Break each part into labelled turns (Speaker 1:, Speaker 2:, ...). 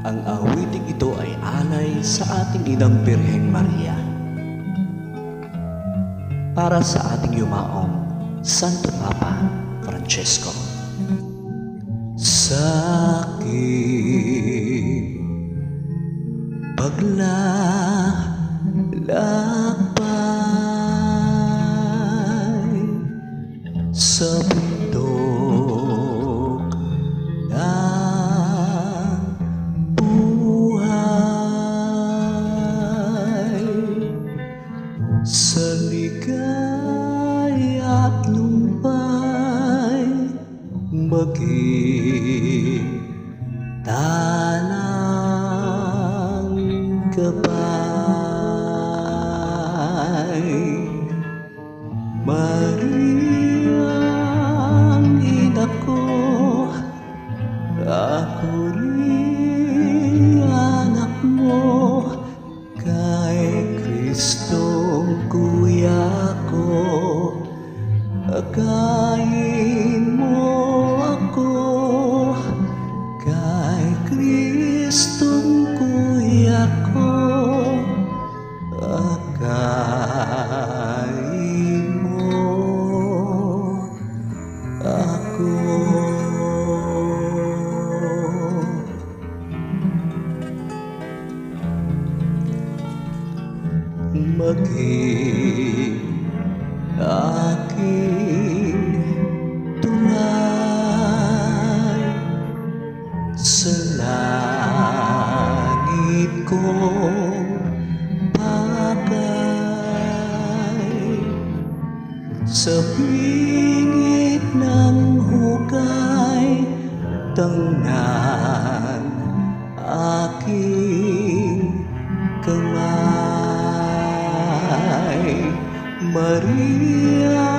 Speaker 1: Ang awiting ito ay alay sa ating inang Birheng Maria. Para sa ating yumaong Santo Papa Francesco. Sa aking paglalakbay sa bundok maging talang gabay Maria ang ina ko? Ako rin anak mo kay Kristong kuya ko. Akayin maging aking tulay sa langit kong tangnan aking kamay. Maria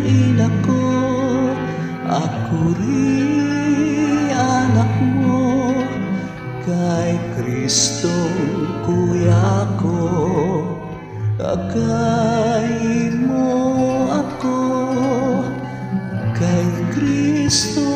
Speaker 1: ina ko ako rin anak mo. Kay Kristong kuya ko Akayin mo ako. Kay Kristong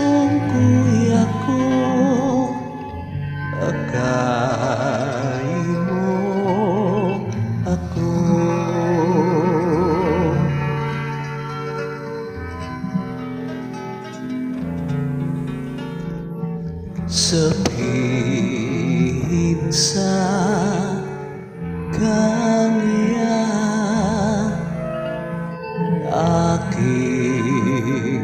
Speaker 1: Sabihin sa kanya aking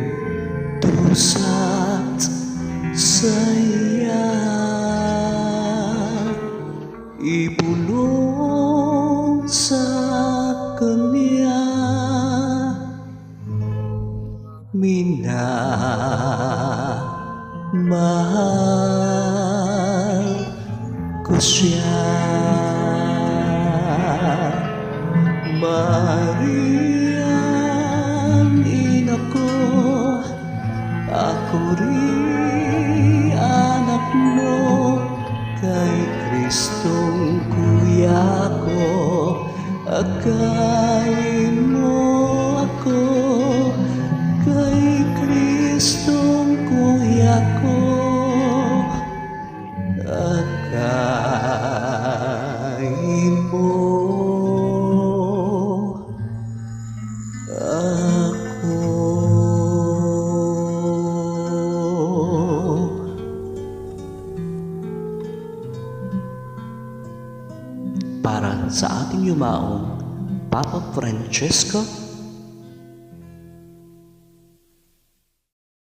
Speaker 1: dusa't saya. Ibulong sa kanya minamahal ko siya Maria ina ko ako rin anak mo. Kay Kristong kuya ko Akayin mo para sa ating yumaong Papa Francesco